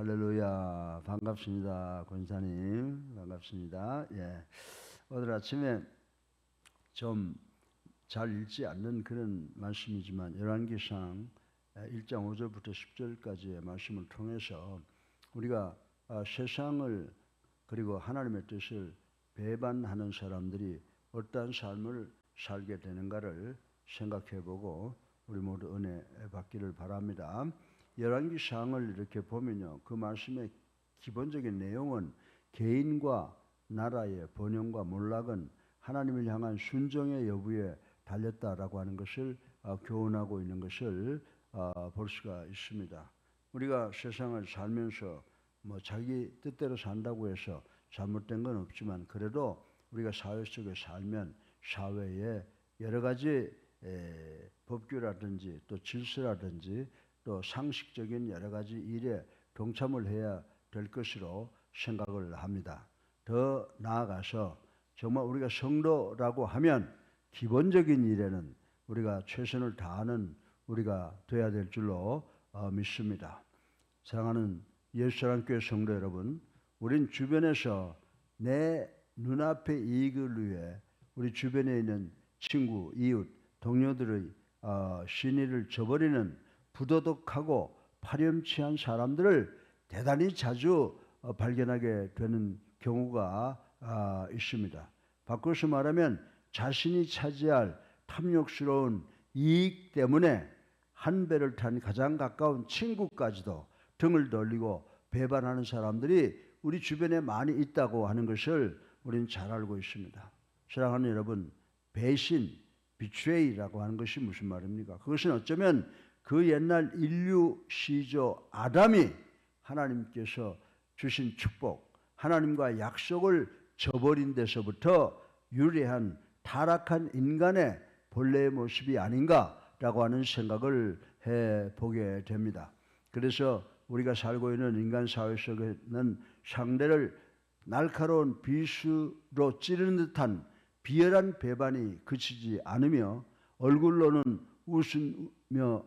할렐루야. 반갑습니다. 권사님. 반갑습니다. 예. 오늘 아침에 좀 잘 읽지 않는 그런 말씀이지만 열왕기상 1장 5절부터 10절까지의 말씀을 통해서 우리가 아, 세상을 그리고 하나님의 뜻을 배반하는 사람들이 어떠한 삶을 살게 되는가를 생각해 보고 우리 모두 은혜 받기를 바랍니다. 열왕기상을 이렇게 보면요. 그 말씀의 기본적인 내용은 개인과 나라의 번영과 몰락은 하나님을 향한 순종의 여부에 달렸다라고 하는 것을 어, 교훈하고 있는 것을 어, 볼 수가 있습니다. 우리가 세상을 살면서 뭐 자기 뜻대로 산다고 해서 잘못된 건 없지만 그래도 우리가 사회 속에 살면 사회에 여러 가지 법규라든지 또 질서라든지 또 상식적인 여러 가지 일에 동참을 해야 될 것으로 생각을 합니다. 더 나아가서 정말 우리가 성도라고 하면 기본적인 일에는 우리가 최선을 다하는 우리가 돼야 될 줄로 어, 믿습니다. 사랑하는 예수사랑교회 성도 여러분, 우린 주변에서 내 눈앞의 이익을 위해 우리 주변에 있는 친구, 이웃, 동료들의 어, 신의를 저버리는 부도덕하고 파렴치한 사람들을 대단히 자주 어, 발견하게 되는 경우가 아, 있습니다. 바꿔서 말하면 자신이 차지할 탐욕스러운 이익 때문에 한 배를 탄 가장 가까운 친구까지도 등을 돌리고 배반하는 사람들이 우리 주변에 많이 있다고 하는 것을 우리는 잘 알고 있습니다. 사랑하는 여러분, 배신, 비트레이라고 하는 것이 무슨 말입니까? 그것은 어쩌면 그 옛날 인류 시조 아담이 하나님께서 주신 축복, 하나님과 약속을 저버린 데서부터 유래한 타락한 인간의 본래의 모습이 아닌가라고 하는 생각을 해 보게 됩니다. 그래서 우리가 살고 있는 인간 사회 속에는 상대를 날카로운 비수로 찌르는 듯한 비열한 배반이 그치지 않으며 얼굴로는 웃으며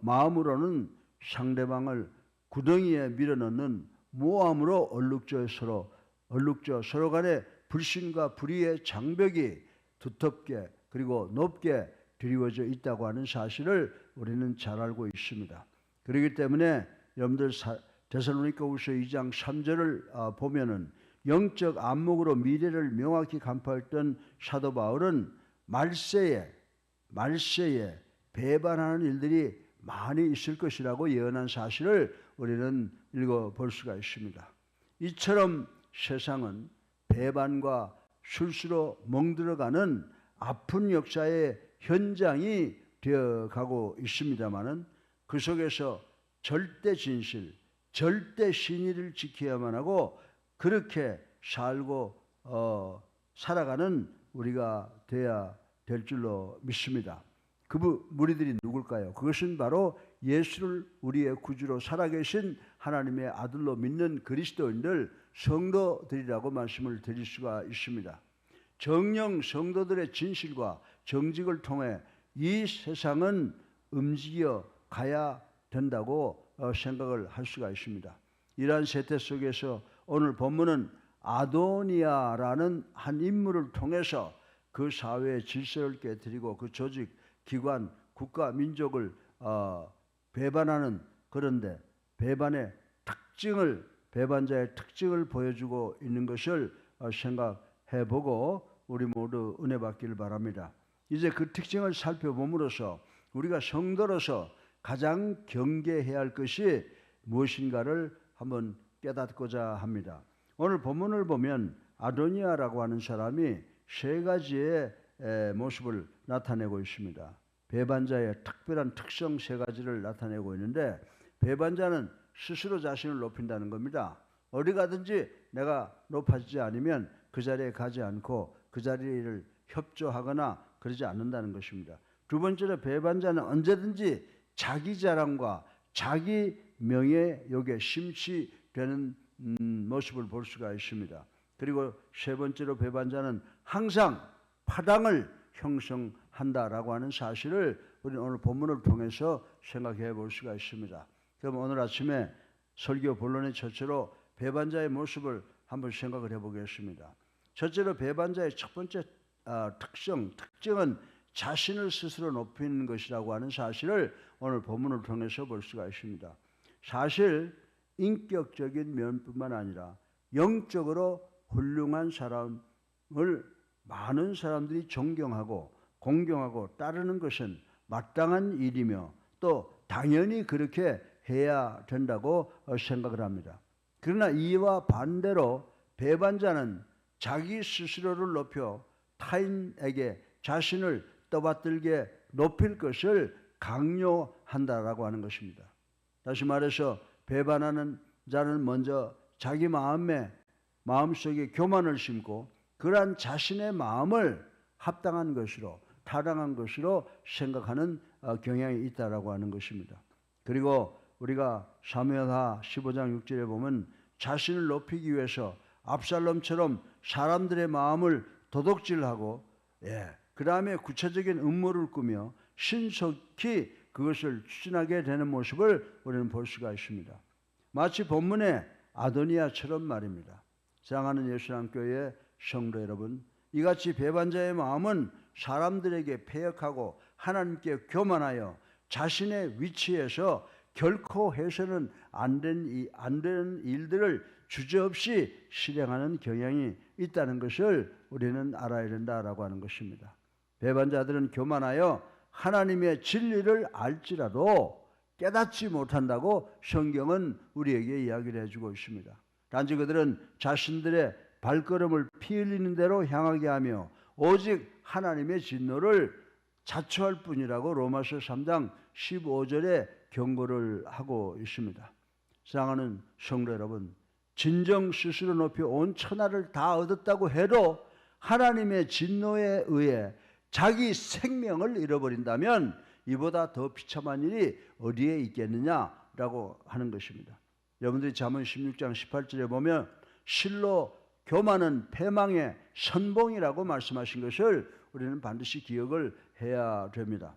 마음으로는 상대방을 구덩이에 밀어넣는 모함으로 얼룩져 서로 얼룩져 서로 간에 불신과 불의의 장벽이 두텁게 그리고 높게 드리워져 있다고 하는 사실을 우리는 잘 알고 있습니다. 그렇기 때문에 여러분들 데살로니가후서 2장 3절을 아, 보면은 영적 안목으로 미래를 명확히 간파했던 사도 바울은 말세에 말세에 배반하는 일들이 많이 있을 것이라고 예언한 사실을 우리는 읽어 볼 수가 있습니다. 이처럼 세상은 배반과 술수로 멍들어가는 아픈 역사의 현장이 되어 가고 있습니다만은 그 속에서 절대 진실, 절대 신의를 지켜야만 하고 그렇게 살고 어, 살아가는 우리가 돼야 될 줄로 믿습니다. 그 무리들이 누굴까요? 그것은 바로 예수를 우리의 구주로 살아계신 하나님의 아들로 믿는 그리스도인들 성도들이라고 말씀을 드릴 수가 있습니다. 정령 성도들의 진실과 정직을 통해 이 세상은 움직여 가야 된다고 어, 생각을 할 수가 있습니다. 이러한 세태 속에서 오늘 본문은 아도니아라는 한 인물을 통해서 그 사회의 질서를 깨뜨리고 그 조직, 기관, 국가, 민족을 어, 배반하는 그런데 배반의 특징을 배반자의 특징을 보여주고 있는 것을 어, 생각해 보고 우리 모두 은혜 받기를 바랍니다. 이제 그 특징을 살펴봄으로써 우리가 성도로서 가장 경계해야 할 것이 무엇인가를 한번 깨닫고자 합니다. 오늘 본문을 보면 아도니아라고 하는 사람이 세 가지의 모습을 나타내고 있습니다. 배반자의 특별한 특성 세 가지를 나타내고 있는데 배반자는 스스로 자신을 높인다는 겁니다. 어디 가든지 내가 높아지지 않으면 그 자리에 가지 않고 그 자리를 협조하거나 그러지 않는다는 것입니다. 두 번째로 배반자는 언제든지 자기 자랑과 자기 명예욕에 심취되는 음, 모습을 볼 수가 있습니다. 그리고 세 번째로 배반자는 항상 파당을 형성한다라고 하는 사실을 우리 오늘 본문을 통해서 생각해 볼 수가 있습니다. 그럼 오늘 아침에 설교 본론의 첫째로 배반자의 모습을 한번 생각을 해보겠습니다. 첫째로 배반자의 첫 번째 아, 특성, 특징은 자신을 스스로 높이는 것이라고 하는 사실을 오늘 본문을 통해서 볼 수가 있습니다. 사실 인격적인 면뿐만 아니라 영적으로 훌륭한 사람을 많은 사람들이 존경하고 공경하고 따르는 것은 마땅한 일이며 또 당연히 그렇게 해야 된다고 생각을 합니다. 그러나 이와 반대로 배반자는 자기 스스로를 높여 타인에게 자신을 떠받들게 높일 것을 강요한다라고 하는 것입니다. 다시 말해서 배반하는 자는 먼저 자기 마음에 마음속에 교만을 심고 그러한 자신의 마음을 합당한 것으로 타당한 것으로 생각하는 어, 경향이 있다라고 하는 것입니다. 그리고 우리가 사무엘하 15장 6절에 보면 자신을 높이기 위해서 압살롬처럼 사람들의 마음을 도둑질하고 예, 그 다음에 구체적인 음모를 꾸며 신속히 그것을 추진하게 되는 모습을 우리는 볼 수가 있습니다. 마치 본문의 아도니아처럼 말입니다. 사랑하는 예수님교회 성도 여러분, 이같이 배반자의 마음은 사람들에게 폐역하고 하나님께 교만하여 자신의 위치에서 결코 해서는 안, 된, 안 되는 일들을 주저없이 실행하는 경향이 있다는 것을 우리는 알아야 된다라고 하는 것입니다. 배반자들은 교만하여 하나님의 진리를 알지라도 깨닫지 못한다고 성경은 우리에게 이야기를 해주고 있습니다. 단지 그들은 자신들의 발걸음을 피 흘리는 대로 향하게 하며 오직 하나님의 진노를 자초할 뿐이라고 로마서 3장 15절에 경고를 하고 있습니다. 사랑하는 성도 여러분, 진정 스스로 높이 온 천하를 다 얻었다고 해도 하나님의 진노에 의해 자기 생명을 잃어버린다면 이보다 더 비참한 일이 어디에 있겠느냐라고 하는 것입니다. 여러분들이 잠언 16장 18절에 보면 실로 교만은 패망의 선봉이라고 말씀하신 것을 우리는 반드시 기억을 해야 됩니다.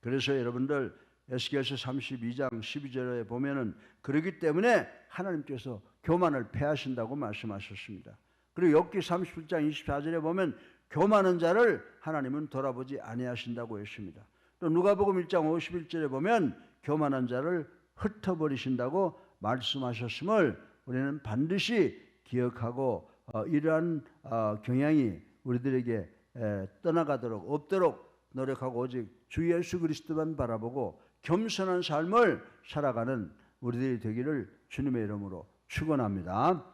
그래서 여러분들 에스겔서 32장 12절에 보면은 그러기 때문에 하나님께서 교만을 패하신다고 말씀하셨습니다. 그리고 욥기 37장 24절에 보면 교만한 자를 하나님은 돌아보지 아니하신다고 했습니다. 또 누가복음 1장 51절에 보면 교만한 자를 흩어버리신다고 말씀하셨음을 우리는 반드시 기억하고 어, 이러한 어, 경향이 우리들에게 에, 떠나가도록 없도록 노력하고 오직 주 예수 그리스도만 바라보고 겸손한 삶을 살아가는 우리들이 되기를 주님의 이름으로 축원합니다.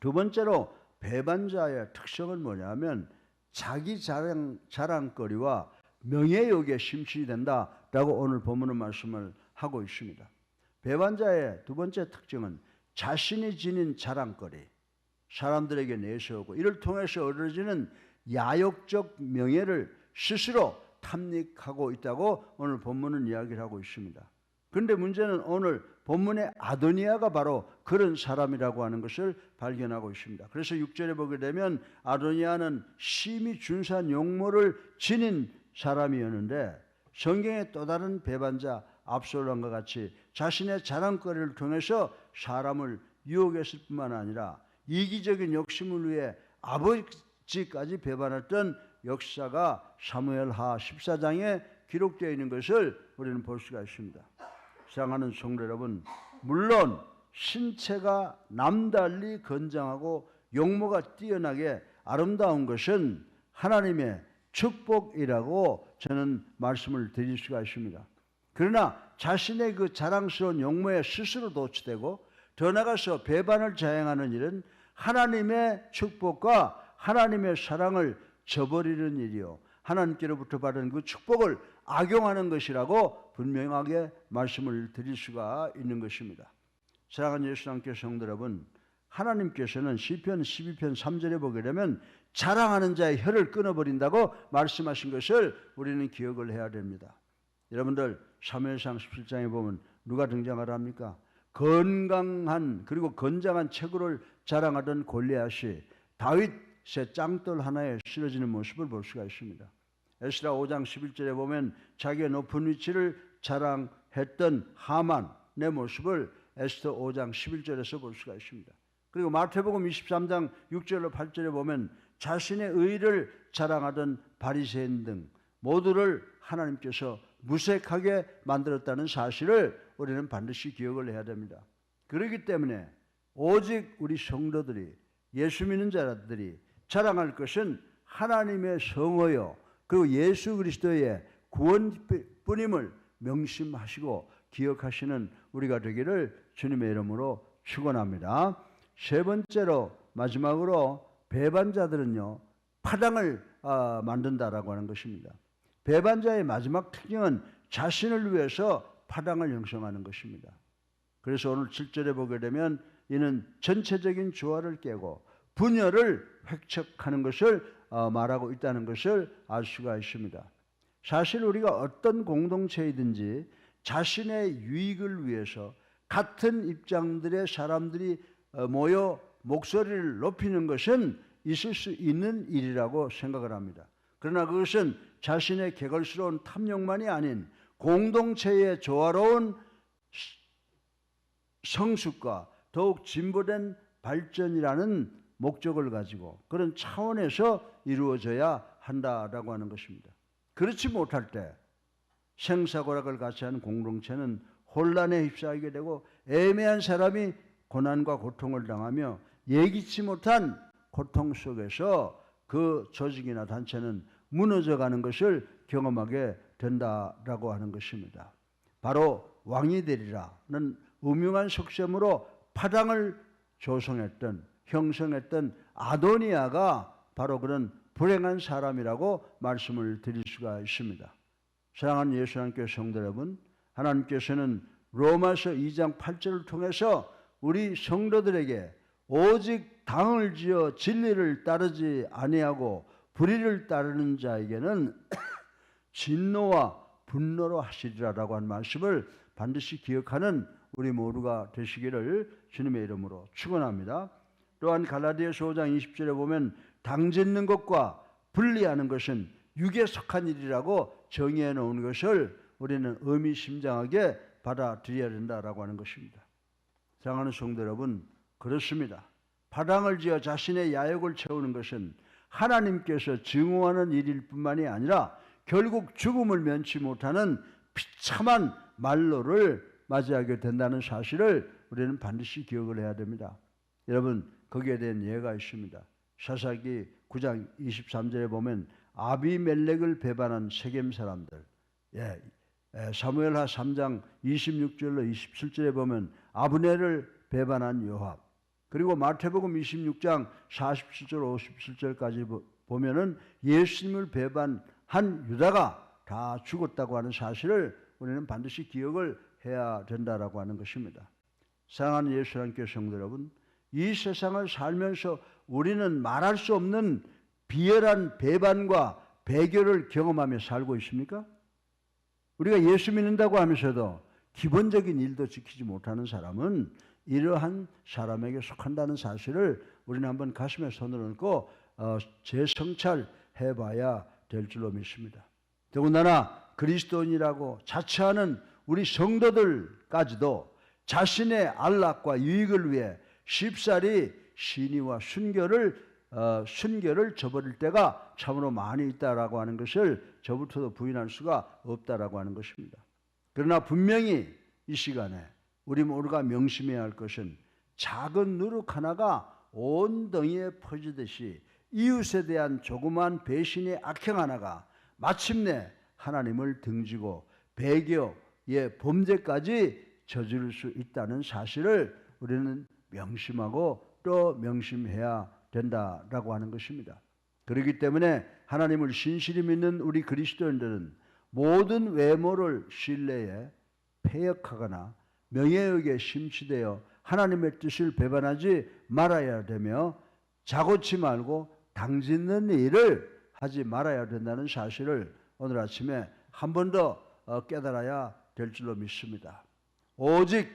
두 번째로 배반자의 특성은 뭐냐면 자기 자랑 자랑거리와 명예욕에 심취이 된다라고 오늘 본문은 말씀을 하고 있습니다. 배반자의 두 번째 특징은 자신이 지닌 자랑거리, 사람들에게 내세우고 이를 통해서 얻어지는 야욕적 명예를 스스로 탐닉하고 있다고 오늘 본문은 이야기를 하고 있습니다. 그런데 문제는 오늘 본문의 아도니아가 바로 그런 사람이라고 하는 것을 발견하고 있습니다. 그래서 6절에 보게 되면 아도니아는 심히 준수한 용모를 지닌 사람이었는데 성경의 또 다른 배반자 압솔람과 같이 자신의 자랑거리를 통해서 사람을 유혹했을 뿐만 아니라 이기적인 욕심을 위해 아버지까지 배반했던 역사가 사무엘하 14장에 기록되어 있는 것을 우리는 볼 수가 있습니다. 사랑하는 성도 여러분, 물론 신체가 남달리 건장하고 용모가 뛰어나게 아름다운 것은 하나님의 축복이라고 저는 말씀을 드릴 수가 있습니다. 그러나 자신의 그 자랑스러운 용모에 스스로 도취되고 더 나가서 배반을 자행하는 일은 하나님의 축복과 하나님의 사랑을 저버리는 일이요. 하나님께로부터 받은 그 축복을 악용하는 것이라고 분명하게 말씀을 드릴 수가 있는 것입니다. 사랑하는 예수님께 성도 여러분, 하나님께서는 시편 12편 3절에 보게 되면 자랑하는 자의 혀를 끊어버린다고 말씀하신 것을 우리는 기억을 해야 됩니다. 여러분들 사무엘상 17장에 보면 누가 등장하라 합니까? 건강한 그리고 건장한 체구를 자랑하던 골리앗이 다윗의 짱돌 하나에 실어지는 모습을 볼 수가 있습니다. 에스라 5장 11절에 보면 자기의 높은 위치를 자랑했던 하만의 모습을 에스더 5장 11절에서 볼 수가 있습니다. 그리고 마태복음 23장 6절로 8절에 보면 자신의 의를 자랑하던 바리새인 등 모두를 하나님께서 무색하게 만들었다는 사실을 우리는 반드시 기억을 해야 됩니다. 그렇기 때문에 오직 우리 성도들이 예수 믿는 자들이 자랑할 것은 하나님의 성어요 그리고 예수 그리스도의 구원뿐임을 명심하시고 기억하시는 우리가 되기를 주님의 이름으로 축원합니다. 세 번째로 마지막으로 배반자들은요 파당을 아, 만든다라고 하는 것입니다. 배반자의 마지막 특징은 자신을 위해서 파당을 형성하는 것입니다. 그래서 오늘 7절에 보게 되면 이는 전체적인 조화를 깨고 분열을 획책하는 것을 어, 말하고 있다는 것을 알 수가 있습니다. 사실 우리가 어떤 공동체이든지 자신의 유익을 위해서 같은 입장들의 사람들이 어, 모여 목소리를 높이는 것은 있을 수 있는 일이라고 생각을 합니다. 그러나 그것은 자신의 개걸스러운 탐욕만이 아닌 공동체의 조화로운 성숙과 더욱 진보된 발전이라는 목적을 가지고 그런 차원에서 이루어져야 한다라고 하는 것입니다. 그렇지 못할 때 생사고락을 같이 하는 공동체는 혼란에 휩싸이게 되고 애매한 사람이 고난과 고통을 당하며 예기치 못한 고통 속에서 그 조직이나 단체는 무너져가는 것을 경험하게 된다라고 하는 것입니다. 바로 왕이 되리라는 음흉한 속셈으로 파당을 조성했던 형성했던 아도니아가 바로 그런 불행한 사람이라고 말씀을 드릴 수가 있습니다. 사랑하는 예수 님께 성도 여러분, 하나님께서는 로마서 2장 8절을 통해서 우리 성도들에게 오직 당을 지어 진리를 따르지 아니하고 불의를 따르는 자에게는 진노와 분노로 하시리라라고 한 말씀을 반드시 기억하는 우리 모두가 되시기를 주님의 이름으로 축원합니다. 또한 갈라디아서 5장 20절에 보면 당 짓는 것과 분리하는 것은 육에 속한 일이라고 정의해 놓은 것을 우리는 의미심장하게 받아들여야 된다라고 하는 것입니다. 사랑하는 성도 여러분, 그렇습니다. 파당을 지어 자신의 야욕을 채우는 것은 하나님께서 증오하는 일일 뿐만이 아니라 결국 죽음을 면치 못하는 비참한 말로를 맞이하게 된다는 사실을 우리는 반드시 기억을 해야 됩니다. 여러분, 거기에 대한 예가 있습니다. 사사기 9장 23절에 보면 아비멜렉을 배반한 세겜 사람들. 예. 사무엘하 3장 26절로 27절에 보면 아브네를 배반한 요합. 그리고 마태복음 26장 47절 57절까지 보면은 예수님을 배반 한 유다가 다 죽었다고 하는 사실을 우리는 반드시 기억을 해야 된다라고 하는 것입니다. 사랑하는 예수님께 성도 여러분, 이 세상을 살면서 우리는 말할 수 없는 비열한 배반과 배교를 경험하며 살고 있습니까? 우리가 예수 믿는다고 하면서도 기본적인 일도 지키지 못하는 사람은 이러한 사람에게 속한다는 사실을 우리는 한번 가슴에 손을 얹고 어, 재성찰해 봐야 될 줄로 믿습니다. 더군다나 그리스도인이라고 자처하는 우리 성도들까지도 자신의 안락과 유익을 위해 쉽사리 신의와 순결을 어, 순결을 저버릴 때가 참으로 많이 있다라고 하는 것을 저부터도 부인할 수가 없다라고 하는 것입니다. 그러나 분명히 이 시간에 우리 모두가 명심해야 할 것은 작은 누룩 하나가 온 덩이에 퍼지듯이 이웃에 대한 조그만 배신의 악행 하나가 마침내 하나님을 등지고 배교의 범죄까지 저지를 수 있다는 사실을 우리는 명심하고 또 명심해야 된다라고 하는 것입니다. 그렇기 때문에 하나님을 신실히 믿는 우리 그리스도인들은 모든 외모를 신뢰에 폐역하거나 명예욕에 심취되어 하나님의 뜻을 배반하지 말아야 되며 자고치 말고 당짓는 일을 하지 말아야 된다는 사실을 오늘 아침에 한 번더 어, 깨달아야 될 줄로 믿습니다. 오직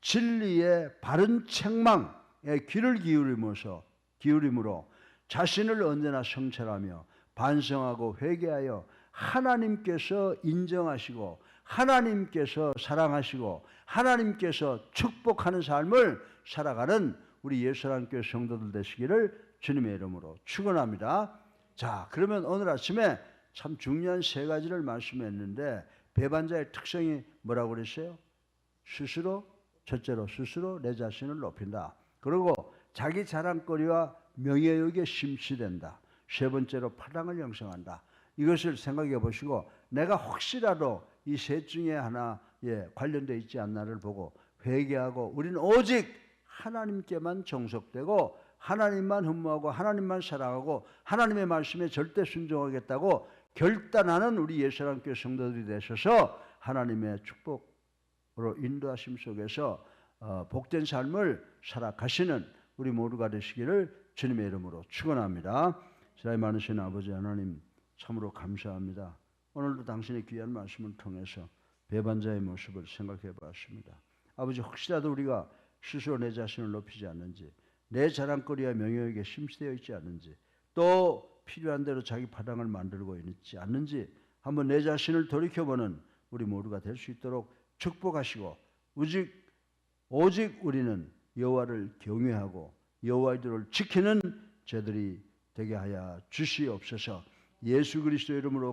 진리의 바른 책망에 귀를 기울이면서 기울임으로 자신을 언제나 성찰하며 반성하고 회개하여 하나님께서 인정하시고 하나님께서 사랑하시고 하나님께서 축복하는 삶을 살아가는 우리 예수랑교회 성도들 되시기를 주님의 이름으로 축원합니다. 자, 그러면 오늘 아침에 참 중요한 세 가지를 말씀했는데 배반자의 특성이 뭐라고 그랬어요? 스스로 첫째로 스스로 내 자신을 높인다. 그리고 자기 자랑거리와 명예욕에 심취된다. 세 번째로 파랑을 형성한다. 이것을 생각해 보시고 내가 혹시라도 이 셋 중에 하나에 관련되어 있지 않나를 보고 회개하고 우리는 오직 하나님께만 정속되고 하나님만 흠모하고 하나님만 사랑하고 하나님의 말씀에 절대 순종하겠다고 결단하는 우리 예수랑 교회 성도들이 되셔서 하나님의 축복으로 인도하심 속에서 어, 복된 삶을 살아가시는 우리 모두가 되시기를 주님의 이름으로 축원합니다. 사랑이 많으신 아버지 하나님 참으로 감사합니다. 오늘도 당신의 귀한 말씀을 통해서 배반자의 모습을 생각해 봤습니다. 아버지 혹시라도 우리가 스스로 내 자신을 높이지 않는지 내 자랑거리와 명예에게 심취되어 있지 않는지 또 필요한 대로 자기 파당을 만들고 있지 않는지 한번 내 자신을 돌이켜보는 우리 모두가 될 수 있도록 축복하시고 오직 오직 우리는 여호와를 경외하고 여호와의 도를 지키는 저들이 되게 하여 주시옵소서. 예수 그리스도 이름으로